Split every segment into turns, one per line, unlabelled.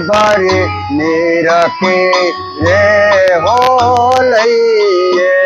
ભરી નિરખે રે હો લઈએ.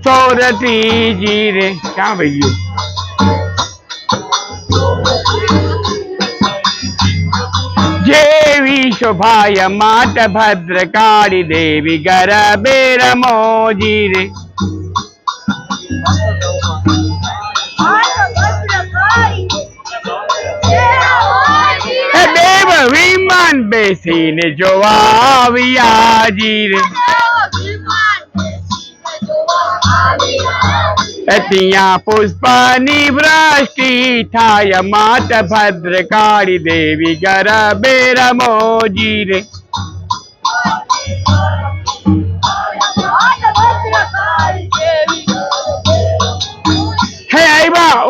હણું ના રે ક્યાં ભાઈ ગયું જેવી શોભાય માટ ભદ્રકાળી દેવી ગરબે રમોજી રે દેવ વિમાન બેસીને જોવા આવ્યા જી ત્યાં પુષ્પની વૃષ્ટિ થાય માત ભદ્રકાળી દેવી ગરબે રમોજી રે. હે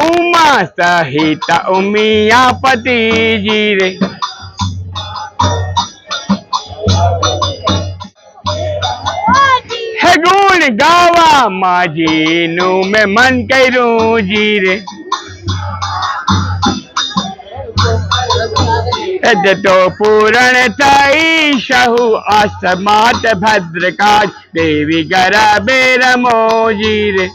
ઉમા સહિત ઉમિયા પતિજી રે. ગાવા માજીનું મેં મન કર્યું
જીરે. તો પૂરણ થઈ શહુ અસમાત ભદ્રકાશ, દેવી ગરબે રમોજી રે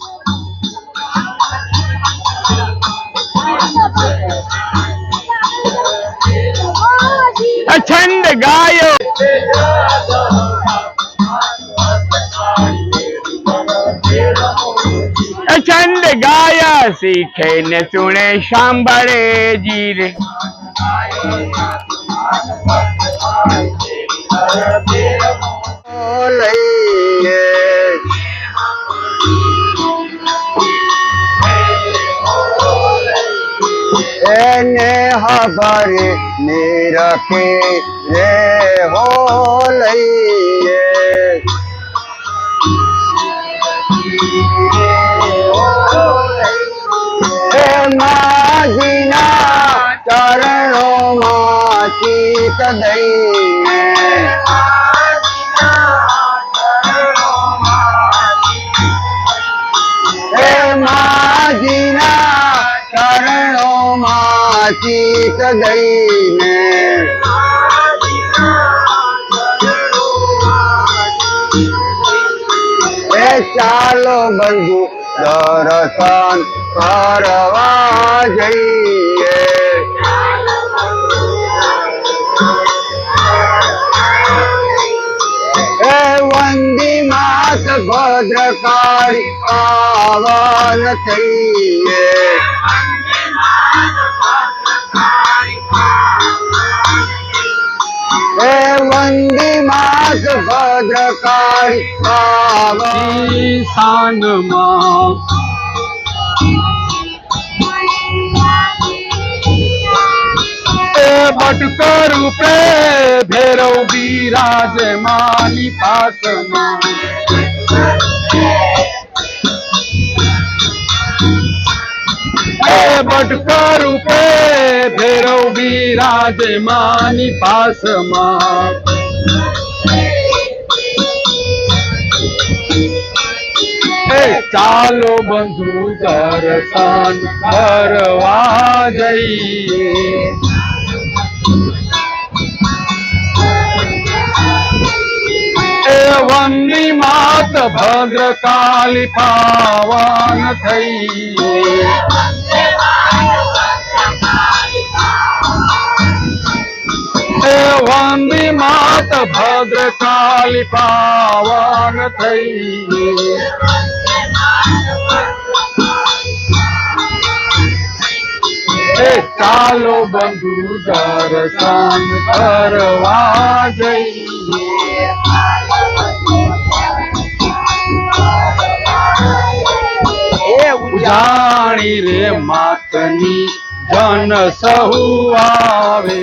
શીખે ને સુણે સાંભળે જીરે.
લઈએ એને હબરે નિરખે રે હો ચિત દઈને એ ચાલો બંધુ દર્શન કરવા જઈએ. એ વંદી માત ભદ્રકાળી પાવન થઈએ. એ વંદી માત ભદ્રકાળી
ઈશાનમાં એ બટક રૂપે ભેરવ બિરાજમાની પાસમાં એ બટક રૂપે ભેરવ બિરાજમાની પાસમાં. ચાલો બંધુ દર્શન કરવા જઈએ. વંદી માત ભદ્રકાલી પાવન થઈ. એ વંદી માત ભદ્રકાલી પાવન થઈ. ચાલો બંધુ દર્શન કરવા જઈએ. જાણી રે માતની જન સહુ આવે.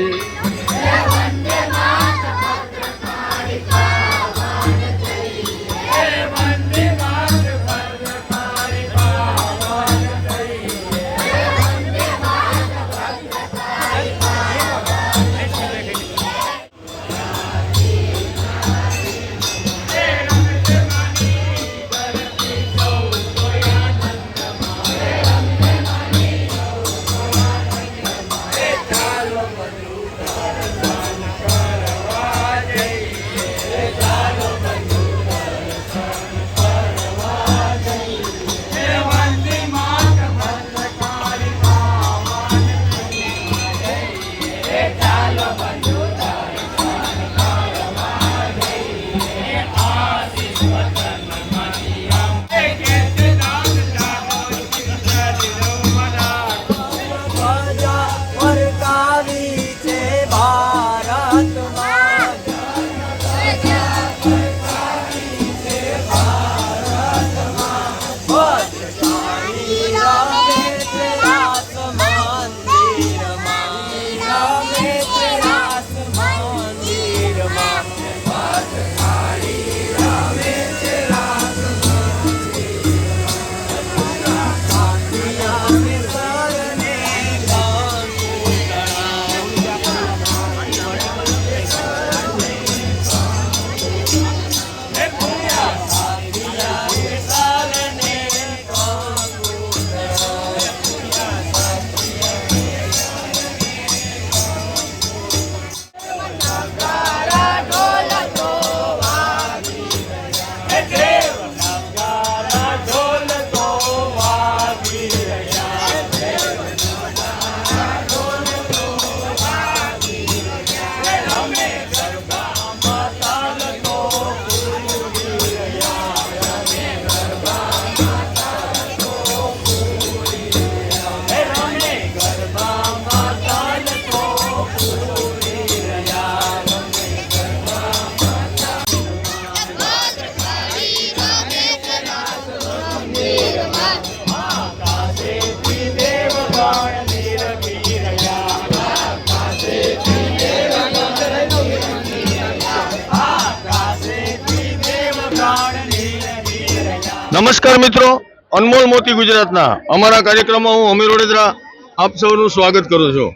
નમસ્કાર મિત્રો, અનમોલ મોતી ગુજરાતના. અમારા કાર્યક્રમમાં હું અમીર વડોદરા આપ સૌનું સ્વાગત કરું છું.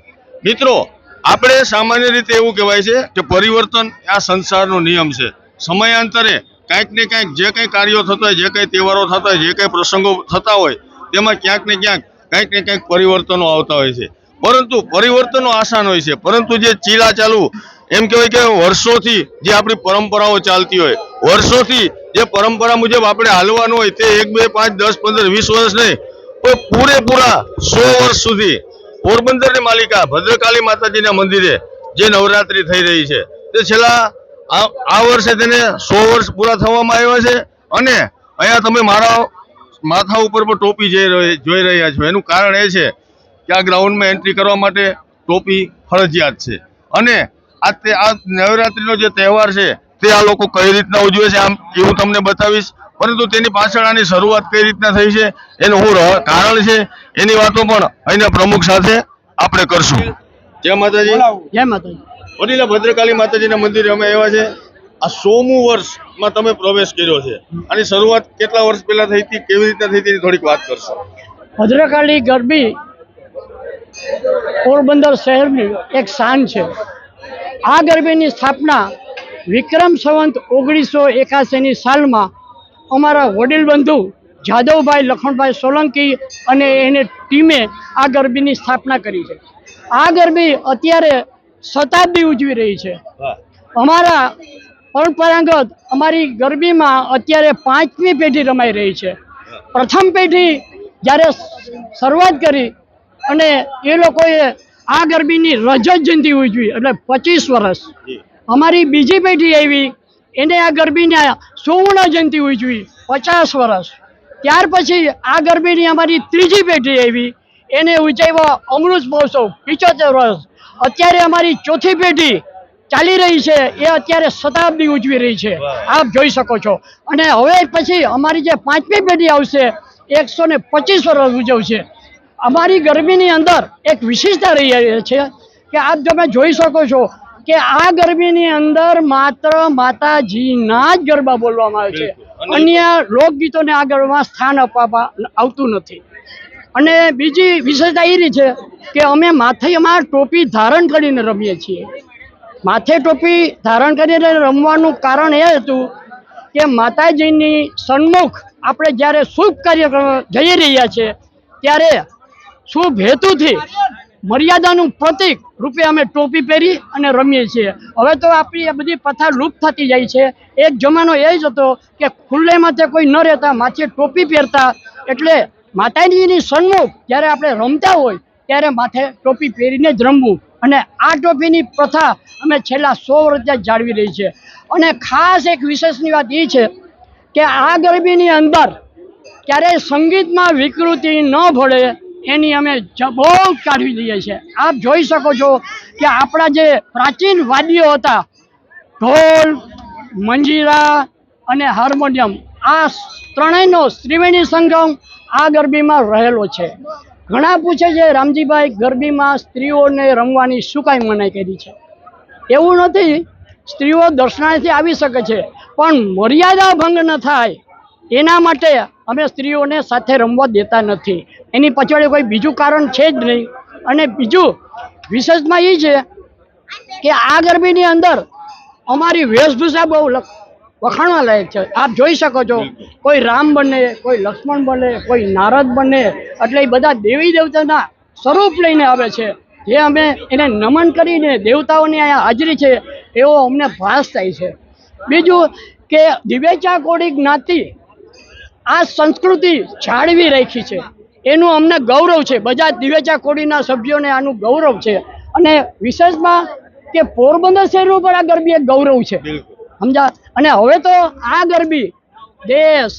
મિત્રો, આપણે સામાન્ય રીતે એવું કહેવાય છે કે પરિવર્તન આ સંસારનો નિયમ છે. સમયાંતરે કાંઈક ને કાંઈક જે કંઈ કાર્યો થતા હોય, જે કંઈ તહેવારો થતા હોય, જે કંઈ પ્રસંગો થતા હોય, તેમાં ક્યાંક ને ક્યાંક, કાંઈક ને કાંઈક પરિવર્તનો આવતા હોય છે. પરંતુ પરિવર્તનો આસાન હોય છે. પરંતુ જે ચીલા ચાલુ, એમ કહેવાય કે વર્ષોથી જે આપણી પરંપરાઓ ચાલતી હોય વર્ષોથી જે પરંપરા મુજબ આપણે હાલવાનું હોય તે એક, બે, પાંચ, દસ, પંદર, વીસ વર્ષ નહીં, પણ પૂરેપૂરા સો વર્ષ સુધી પોરબંદરની માલિકા ભદ્રકાળી માતાજીના મંદિરે જે નવરાત્રી થઈ રહી છે, તે છેલ્લા આ વર્ષે તેને સો વર્ષ પૂરા થવામાં આવ્યા છે અને અહીંયા તમે મારા માથા ઉપર પણ ટોપી જોઈ રહ્યા છો. એનું કારણ એ છે કે આ ગ્રાઉન્ડમાં એન્ટ્રી કરવા માટે ટોપી ફરજિયાત છે. અને આ તે આ નવરાત્રીનો જે તહેવાર છે તે આ લોકો કઈ રીતના ઉજવે છે આમ એવું તમને બતાવીશ. પરંતુ તેની પાછળ આની શરૂઆત કઈ રીતના થઈ છે એનું હું કારણ છે એની વાતો પણ અહીંના પ્રમુખ સાથે આપણે કરશું. જય માતાજી.
જય માતાજી.
વડીલા ભદ્રકાલી માતાજીના મંદિરે અમે આવ્યા છે. આ સોમું વર્ષમાં તમે પ્રવેશ કર્યો છે. આની શરૂઆત કેટલા વર્ષ પહેલા થઈ હતી કેવી રીતના થઈ હતી થોડીક વાત કરશો.
ભદ્રકાળી ગરબી પોરબંદર શહેરની એક શાન છે. આ ગરબીની સ્થાપના વિક્રમ સંવંત ઓગણીસો એકાસીની સાલમાં અમારા વડીલ બંધુ જાદવભાઈ લખણભાઈ સોલંકી અને એને ટીમે આ ગરબીની સ્થાપના કરી છે. આ ગરબી અત્યારે શતાબ્દી ઉજવી રહી છે. અમારા પરંપરાગત અમારી ગરબીમાં અત્યારે પાંચમી પેઢી રમાઈ રહી છે. પ્રથમ પેઢી જ્યારે શરૂઆત કરી અને એ લોકોએ આ ગરબીની રજત જયંતિ ઉજવી એટલે પચીસ વર્ષ. અમારી બીજી પેઢી આવી એને આ ગરબીને સુવર્ણ જયંતિ ઉજવી પચાસ વર્ષ ત્યાર પછી આ ગરબીની અમારી ત્રીજી પેઢી આવી એને ઉજવ્યો અમૃત મહોત્સવ પિચોતેર વર્ષ અત્યારે અમારી ચોથી પેઢી ચાલી રહી છે એ અત્યારે શતાબ્દી ઉજવી રહી છે. આપ જોઈ શકો છો. અને હવે પછી અમારી જે પાંચમી પેઢી આવશે એકસો ને પચીસ વર્ષ ઉજવશે. અમારી ગરબીની અંદર એક વિશેષતા રહી છે કે આપ તમે જોઈ શકો છો કે આ ગરબીની અંદર માત્ર માતાજીના જ ગરબા બોલવામાં આવે છે. અન્ય લોકગીતોને આ ગરબામાં સ્થાન આપવામાં આવતું નથી. અને બીજી વિશેષતા એ છે કે અમે માથેમાં ટોપી ધારણ કરીને રમીએ છીએ. માથે ટોપી ધારણ કરીને રમવાનું કારણ એ હતું કે માતાજીની સન્મુખ આપણે જ્યારે શુભ કાર્ય જઈ રહ્યા છે ત્યારે શુભ હેતુથી મર્યાદાનું પ્રતિક રૂપે અમે ટોપી પહેરી અને રમીએ છીએ. હવે તો આપણી આ બધી પ્રથા લુપ્ત થતી જાય છે. એક જમાનો એ જ હતો કે ખુલ્લે માથે કોઈ ન રહેતા, માથે ટોપી પહેરતા. એટલે માતાજીની સન્મુખ જ્યારે આપણે રમતા હોય, ત્યારે માથે ટોપી પહેરીને જ રમવું. અને આ ટોપીની પ્રથા અમે છેલ્લા સો વર્ષ જાળવી રહી છે. અને ખાસ એક વિશેષની વાત એ છે કે આ ગરબીની અંદર ક્યારેય સંગીતમાં વિકૃતિ ન ભળે એની અમે બહુ કાઢી દઈએ છીએ. આપ જોઈ શકો છો કે આપણા જે પ્રાચીન વાદ્યો હતા, ઢોલ, મંજીરા અને હાર્મોનિયમ, આ ત્રણેયનો ત્રિવેણી સંગમ આ ગરબીમાં રહેલો છે. ઘણા પૂછે છે, રામજીભાઈ, ગરબીમાં સ્ત્રીઓને રમવાની શું કાંઈ મનાઈ કરી છે? એવું નથી. સ્ત્રીઓ દર્શનાર્થી આવી શકે છે. પણ મર્યાદા ભંગ ન થાય. એના માટે અમે સ્ત્રીઓને સાથે રમવા દેતા નથી. એની પાછળ કોઈ બીજું કારણ છે જ નહીં. અને બીજું વિશેષમાં એ છે કે આ ગરબીની અંદર અમારી વેશભૂષા બહુ વખાણવા લાયક છે. આપ જોઈ શકો છો, કોઈ રામ બને, કોઈ લક્ષ્મણ બને, કોઈ નારદ બને, એટલે એ બધા દેવી દેવતાના સ્વરૂપ લઈને આવે છે. જે અમે એને નમન કરીને દેવતાઓની અહીંયા હાજરી છે, એવો અમને ભાસ થાય છે. બીજું કે દિવેચા કોળી જ્ઞાતિ આ સંસ્કૃતિ જાળવી રાખી છે. એનું અમને ગૌરવ છે. બધા દિવેચા કોડીના સભ્યોને આનું ગૌરવ છે. અને વિશેષમાં કે પોરબંદર શહેર ઉપર આ ગરબી એક ગૌરવ છે. સમજા? અને હવે તો આ ગરબી દેશ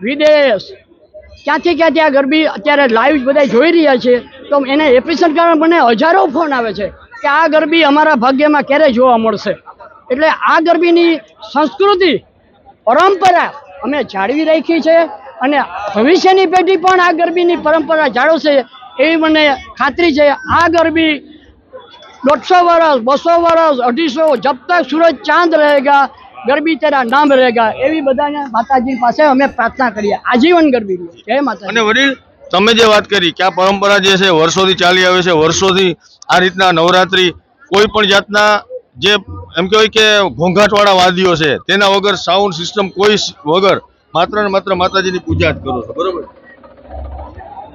વિદેશ ક્યાંથી ક્યાંથી આ ગરબી અત્યારે લાઈવ બધા જોઈ રહ્યા છે. તો એને એપિસોડ કારણે મને હજારો ફોન આવે છે કે આ ગરબી અમારા ભાગ્યમાં ક્યારે જોવા મળશે? એટલે આ ગરબીની સંસ્કૃતિ પરંપરા અમે જાળવી રાખી છે અને ભવિષ્યની પેઢી પણ આ ગરબીની પરંપરા જાળવશે એવી મને ખાતરી છે. આ ગરબી દોઢસો વર્ષ, બસો વર્ષ, અઢીસો, જબ તક સૂરજ ચાંદ રહેગા, ગરબી તેરા નામ રહેગા, એવી બધાને માતાજી પાસે અમે પ્રાર્થના કરીએ. આજીવન ગરબી જય માતા
અને વડીલ, તમે જે વાત કરી, કે આ પરંપરા જે છે, વર્ષોથી ચાલી આવે છે, વર્ષોથી આ રીતના નવરાત્રિ કોઈ પણ જાતના જે એમ કહેવાય કે ઘોંઘાટવાળા વાદીઓ છે. તેના વગર સાઉન્ડ સિસ્ટમ કોઈ વગર માત્ર ને માત્ર માતાજીની પૂજા જ કરો છો. બરોબર?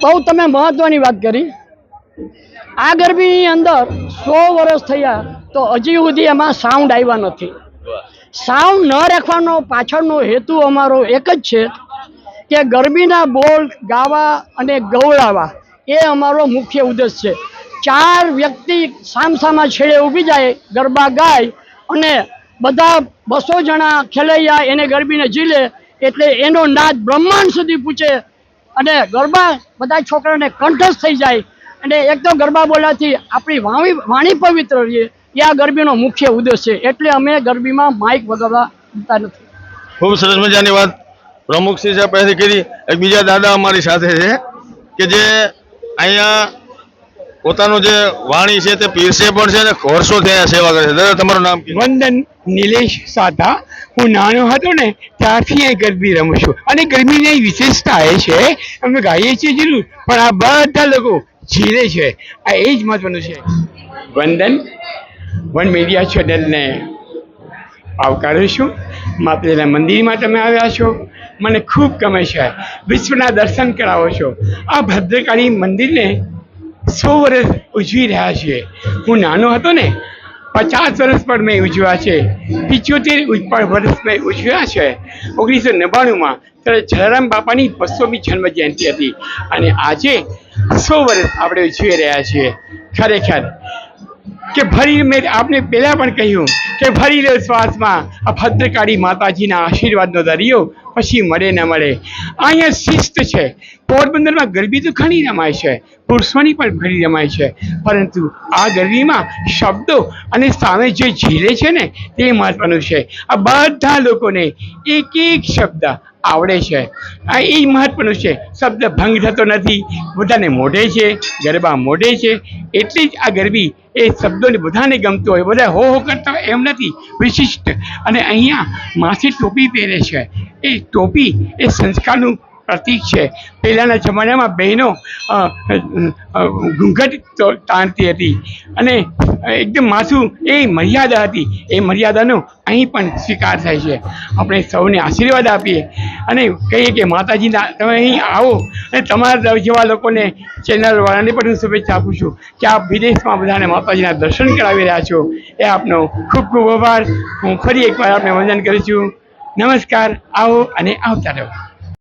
બહુ તમે મહત્વની વાત કરી. આ ગરબીની અંદર સો વર્ષ થયા તો હજી સુધી એમાં સાઉન્ડ આવ્યા નથી. સાઉન્ડ ન રાખવાનો પાછળનો હેતુ અમારો એક જ છે કે ગરબીના બોલ ગાવા અને ગવડાવવા એ અમારો મુખ્ય ઉદ્દેશ છે. ચાર વ્યક્તિ સામસામા છેડે ઊભી જાય, ગરબા ગાય અને બધા બસો જણા ખેલૈયા એને ગરબીને ઝીલે એટલે એનો નાદ બ્રહ્માંડ સુધી પૂછે અને ગરબા બધા છોકરાને કંઠસ્થ થઈ જાય અને એક તો ગરબા બોલાથી આપણી વાણી વાણી પવિત્ર રહીએ એ આ ગરબીનો મુખ્ય ઉદ્દેશ છે. એટલે અમે ગરબીમાં માઇક વગાડવા જતા નથી.
ખૂબ સરસ મજાની વાત પ્રમુખ શ્રી સાહેબ પાસેથી કરી. એક બીજા દાદા અમારી સાથે છે કે જે અહીંયા પોતાનું જે વાણી છે તે પીરસે પણ છે અને વર્ષો ત્યાં સેવા કરે છે. દાદા તમારું નામ
વંદન નિલેશ સાધા. હું નાનો હતો ને ત્યારથી અહીં ગરબી રમું છું. અને ગરબીની વિશેષતા એ છે અમે ગાઈએ છીએ જરૂર પણ આ બધા લોકો ઝીલે છે. આ એ જ મહત્વનું છે. વંદન વન મીડિયા ચેનલને આવકારું છું. માતાજીના મંદિરમાં તમે આવ્યા છો. મને ખૂબ ગમે છે. વિશ્વના દર્શન કરાવો છો. આ ભદ્રકાળી મંદિરને સો વર્ષ ઉજવી રહ્યા છીએ. હું નાનો હતો ને, પચાસ વર્ષ પણ મેં ઉજવ્યા છે. પિચોતેર વર્ષ મેં ઉજવ્યા છે. ઓગણીસો નવ્વાણુંમાં ત્યારે જલારામ બાપાની બસોમી જન્મ જયંતિ હતી. અને આજે સો વર્ષ આપણે ઉજવી રહ્યા છીએ. ખરેખર કે ભરી મેં આપને પહેલાં પણ કહ્યું કે ભરી લે શ્વાસમાં. આ ભદ્રકાળી માતાજીના આશીર્વાદનો દરિયો પછી મળે ન મળે. અહીંયા શિસ્ત છે. પોરબંદરમાં ગરબી તો ઘણી રમાય છે. પુરુષોની પણ ઘણી રમાય છે. પરંતુ આ ગરબીમાં શબ્દો અને સામે જે ઝીલે છે ને, તે મહત્વનું છે. આ બધા લોકોને એક એક શબ્દ આવડે છે. આ એ મહત્વનું છે. શબ્દ ભંગ થતો નથી. બધાને મોઢે છે, ગરબા મોઢે છે. એટલી જ આ ગરબી એ શબ્દોને બધાને ગમતો હોય. બધા હો હો કરતા હોય એમ નથી. વિશિષ્ટ. અને અહીંયા માસી ટોપી પહેરે છે. એ ટોપી એ સંસ્કારનું પ્રતીક છે. પહેલાંના જમાનામાં બહેનો ઘૂંઘટ તાણતી હતી અને એકદમ માથું એ મર્યાદા હતી. એ મર્યાદાનો અહીં પણ સ્વીકાર થાય છે. આપણે સૌને આશીર્વાદ આપીએ અને કહીએ કે માતાજીના તમે અહીં આવો અને તમારા જેવા લોકોને ચેનલવાળાને પણ હું શુભેચ્છા આપું છું કે આપ વિદેશમાં બધાને માતાજીના દર્શન કરાવી રહ્યા છો. એ આપનો ખૂબ ખૂબ આભાર. હું ફરી એકવાર આપને વંદન કરું છું. નમસ્કાર. આવો અને આવતા રહો.